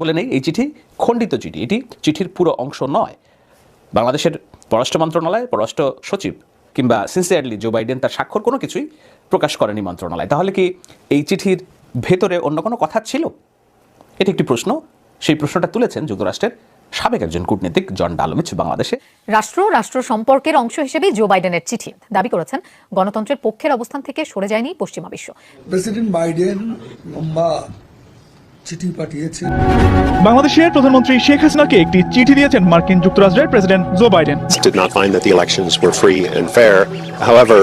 বলে নেই এই চিঠি খণ্ডিত চিঠি। এটি চিঠির পুরো অংশ নয়। বাংলাদেশের পররাষ্ট্র মন্ত্রণালয় পররাষ্ট্র সচিব কিংবা সিনসিয়ারলি জো বাইডেন তার স্বাক্ষর কোনো কিছুই প্রকাশ করেনি মন্ত্রণালয়। তাহলে কি এই চিঠির ভেতরে অন্য কোনো কথা ছিল? এটি একটি প্রশ্ন। সেই প্রশ্নটা তুলেছেন যুক্তরাষ্ট্রের সাবেক একজন কূটনীতিক জন ডালমিচ বাংলাদেশে। রাষ্ট্র রাষ্ট্র সম্পর্কের অংশ হিসেবে জো বাইডেনের চিঠি দাবি করেছেন। গণতন্ত্রের পক্ষের অবস্থান থেকে সরে যায়নি পশ্চিমা বিশ্ব। প্রেসিডেন্ট বাইডেন লম্বা চিঠি পাঠিয়েছেন বাংলাদেশের প্রধানমন্ত্রী শেখ হাসিনাকে একটি চিঠি দিয়েছেন মার্কিন যুক্তরাষ্ট্রের president Joe Biden. Did not find that the elections were free and fair. However,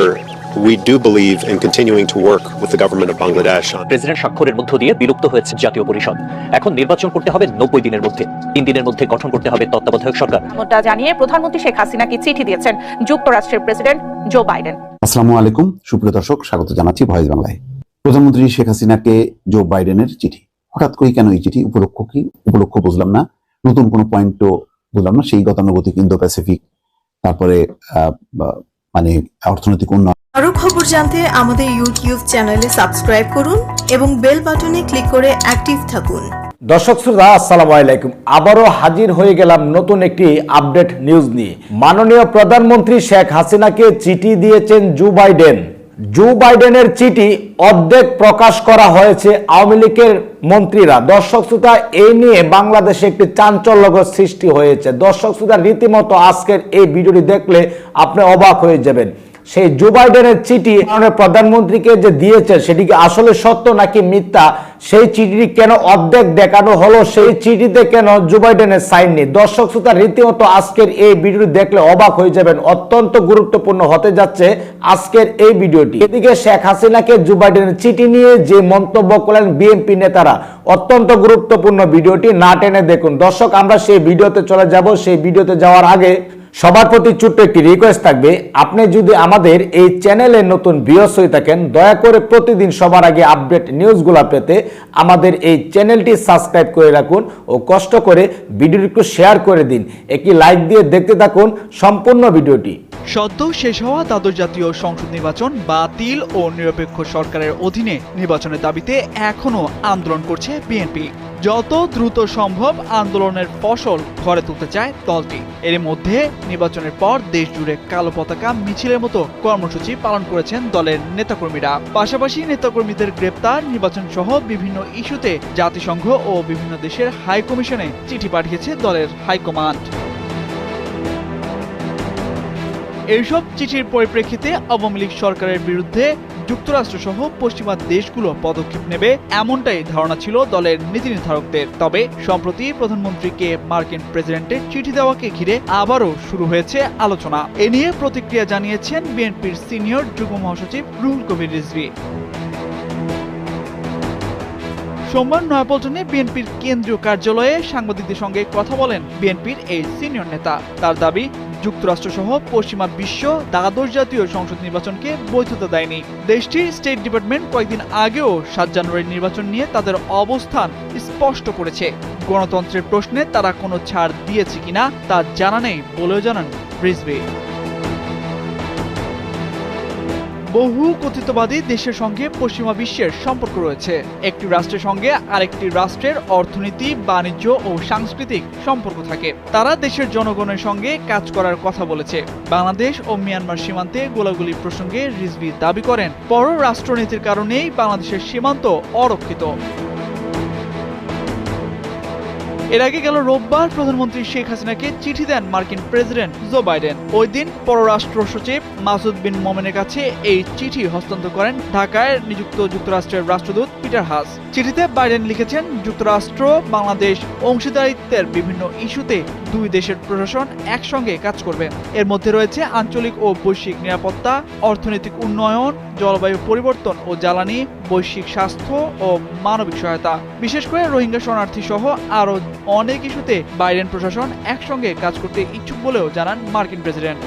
we do believe in continuing to work with the government of Bangladesh president স্বাক্ষরের মধ্য দিয়ে বিলুপ্ত হয়েছে জাতীয় পরিষদ। এখন নির্বাচন করতে হবে নব্বই দিনের মধ্যে। তিন দিনের মধ্যে গঠন করতে হবে তত্ত্বাবধায়ক সরকার। মোটা জানিয়ে প্রধানমন্ত্রী শেখ হাসিনাকে চিঠি দিয়েছেন যুক্তরাষ্ট্রের প্রেসিডেন্ট জো বাইডেন। আসসালামু আলাইকুম সুপ্রিয় দর্শক স্বাগত জানাচ্ছি ভয়েস বাংলায়। প্রধানমন্ত্রী শেখ হাসিনাকে জো বাইডেনের চিঠি। হঠাৎ করে কেন এই চিঠি? উপলক্ষ কি? উপলক্ষ বুঝলাম না। নতুন কোনো পয়েন্টও বুঝলাম না। সেই গতানুগতিক ইন্দো প্যাসিফিক তারপরে মানে অর্থনৈতিক উন্নয়ন। আরও খবর জানতে আমাদের ইউটিউব চ্যানেলে সাবস্ক্রাইব করুন এবং বেল বাটনে ক্লিক করে অ্যাক্টিভ থাকুন। দর্শক শ্রোতা আসসালামু আলাইকুম। আবারও হাজির হয়ে গেলাম নতুন একটি আপডেট নিউজ নিয়ে। মাননীয় প্রধানমন্ত্রী শেখ হাসিনাকে চিঠি দিয়েছেন জো বাইডেন। জো বাইডেনের চিঠি অর্ধেক প্রকাশ করা হয়েছে আওয়ামী লীগের মন্ত্রীরা। দর্শক শ্রোতা এই নিয়ে বাংলাদেশে একটি চাঞ্চল্যকর সৃষ্টি হয়েছে। দর্শক শ্রোতা, রীতিমতো আজকের এই ভিডিওটি দেখলে আপনি অবাক হয়ে যাবেন। সেই জো বাইডেনের চিঠি প্রধানমন্ত্রীকে যে দিয়েছে, সেটি কি আসলে সত্য নাকি মিথ্যা? সেই চিঠিটি কেন অর্ধেক দেখানো হলো? সেই চিঠিতে কেন জো বাইডেনের সাইন নেই? দর্শক শ্রোতা, রীতিমতো আজকের এই ভিডিওটি দেখলে অবাক হয়ে যাবেন। অত্যন্ত গুরুত্বপূর্ণ হতে যাচ্ছে আজকের এই ভিডিওটি। এদিকে শেখ হাসিনাকে জো বাইডেনের চিঠি নিয়ে যে মন্তব্য করলেন বিএনপি নেতারা, অত্যন্ত গুরুত্বপূর্ণ ভিডিওটি না টেনে দেখুন। দর্শক, আমরা সেই ভিডিওতে চলে যাব। সেই ভিডিওতে যাওয়ার আগে সবার প্রতি ছোট্ট একটি রিকোয়েস্ট থাকবে, আপনি যদি আমাদের এই চ্যানেলে নতুন ভিউয়ার্স হয়ে থাকেন, দয়া করে প্রতিদিন সবার আগে আপডেট নিউজগুলো পেতে আমাদের এই চ্যানেলটি সাবস্ক্রাইব করে রাখুন ও কষ্ট করে ভিডিওটি একটু শেয়ার করে দিন। একটি লাইক দিয়ে দেখতে থাকুন সম্পূর্ণ ভিডিওটি। সদ্য শেষ হওয়া দ্বাদশ জাতীয় সংসদ নির্বাচন বাতিল ও নিরপেক্ষ সরকারের অধীনে নির্বাচনের দাবিতে এখনও আন্দোলন করছে বিএনপি। যত দ্রুত সম্ভব আন্দোলনের ফসল ঘরে তুলতে চায় দলটি। এর মধ্যে নির্বাচনের পর দেশ জুড়ে কালো পতাকা, মিছিলের মতো কর্মসূচি পালন করেছেন দলের নেতাকর্মীরা। পাশাপাশি নেতাকর্মীদের গ্রেপ্তার নির্বাচন সহ বিভিন্ন ইস্যুতে জাতিসংঘ ও বিভিন্ন দেশের হাইকমিশনে চিঠি পাঠিয়েছে দলের হাইকমান্ড। এইসব চিঠির পরিপ্রেক্ষিতে আওয়ামী লীগ সরকারের বিরুদ্ধে যুক্তরাষ্ট্র সহ পশ্চিমা দেশগুলো পদক্ষেপ নেবে এমনটাই ধারণা ছিল দলের নীতি নির্ধারকদের। তবে সম্প্রতি প্রধানমন্ত্রীকে মার্কিন প্রেসিডেন্টের চিঠি দেওয়াকে ঘিরে আবারও শুরু হয়েছে আলোচনা। এ নিয়ে প্রতিক্রিয়া জানিয়েছেন বিএনপির সিনিয়র যুগ্ম মহাসচিব রুহুল কবির রিজভী। সোমবার নয়াপল্টনে বিএনপির কেন্দ্রীয় কার্যালয়ে সাংবাদিকদের সঙ্গে কথা বলেন বিএনপির এই সিনিয়র নেতা। তার দাবি যুক্তরাষ্ট্র সহ পশ্চিমা বিশ্ব দ্বাদশ জাতীয় সংসদ নির্বাচনকে বৈধতা দেয়নি। দেশটির স্টেট ডিপার্টমেন্ট কয়েকদিন আগেও সাত জানুয়ারির নির্বাচন নিয়ে তাদের অবস্থান স্পষ্ট করেছে। গণতন্ত্রের প্রশ্নে তারা কোনো ছাড় দিয়েছে কিনা তা জানা নেই বলেও জানান রিজভী বহু কথিতবাদী দেশের সঙ্গে পশ্চিমা বিশ্বের সম্পর্ক রয়েছে। একটি রাষ্ট্রের সঙ্গে আরেকটি রাষ্ট্রের অর্থনীতি, বাণিজ্য ও সাংস্কৃতিক সম্পর্ক থাকে। তারা দেশের জনগণের সঙ্গে কাজ করার কথা বলেছে। বাংলাদেশ ও মিয়ানমার সীমান্তে গোলাগুলি প্রসঙ্গে রিজভি দাবি করেন। পররাষ্ট্রনীতির কারণেই বাংলাদেশের সীমান্ত অরক্ষিত। এর আগে গেল রোববার প্রধানমন্ত্রী শেখ হাসিনাকে চিঠি দেন মার্কিন প্রেসিডেন্ট জো বাইডেন। ওই দিন পররাষ্ট্র সচিব মাসুদ বিন মোমেনের কাছে এই চিঠি হস্তান্তর করেন ঢাকায় নিযুক্ত যুক্তরাষ্ট্রের রাষ্ট্রদূত পিটার হাস। চিঠিতে বাইডেন লিখেছেন, যুক্তরাষ্ট্র বাংলাদেশ অংশীদারিত্বের বিভিন্ন ইস্যুতে দুই দেশের প্রশাসন একসঙ্গে কাজ করবে। এর মধ্যে রয়েছে আঞ্চলিক ও বৈশ্বিক নিরাপত্তা, অর্থনৈতিক উন্নয়ন, জলবায়ু পরিবর্তন ও জ্বালানি, বৈশ্বিক স্বাস্থ্য ও মানবিক সহায়তা। বিশেষ করে রোহিঙ্গা শরণার্থী সহ আরও অনেক ইস্যুতে বাইডেন প্রশাসন একসঙ্গে কাজ করতে ইচ্ছুক বলেও জানান মার্কিন প্রেসিডেন্ট।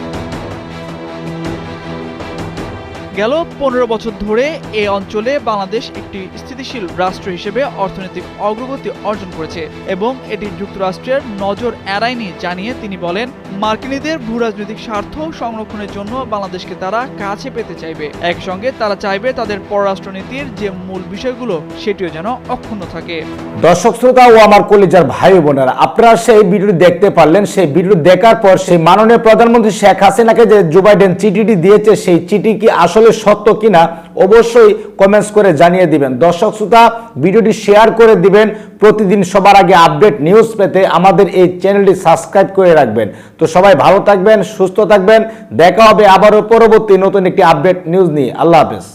গেল পনেরো বছর ধরে এ অঞ্চলে বাংলাদেশ একটি স্থিতিশীল রাষ্ট্র হিসেবে অর্থনৈতিক অগ্রগতি অর্জন করেছে এবং এটি যুক্তরাষ্ট্রের নজর এড়ায়নি জানিয়ে তিনি বলেন, মার্কিনীদের ভূ রাজনৈতিক স্বার্থ সংরক্ষণের জন্য বাংলাদেশকে তারা কাছে পেতে চাইবে। একই সঙ্গে তারা চাইবে তাদের পররাষ্ট্রনীতির যে মূল বিষয়গুলো, সেটিও যেন অক্ষুণ্ণ থাকে। দর্শক শ্রোতা ও আমার কলিজার ভাই বোনেরা, আপনারা সেই ভিডিও দেখতে পারলেন। সেই ভিডিও দেখার পর সেই মাননীয় প্রধানমন্ত্রী শেখ হাসিনাকে যে জো বাইডেন চিঠিটি দিয়েছে, সেই চিঠি কি আসলে সত্য কিনা অবশ্যই কমেন্টস করে জানিয়ে দিবেন। দর্শক শ্রোতা, ভিডিওটি শেয়ার করে দিবেন। প্রতিদিন সবার আগে আপডেট নিউজ পেতে আমাদের এই চ্যানেলটি সাবস্ক্রাইব করে রাখবেন। তো সবাই ভালো থাকবেন, সুস্থ থাকবেন। দেখা হবে আবারও পরবর্তী নতুন একটি আপডেট নিউজ নিয়ে। আল্লাহ হাফেজ।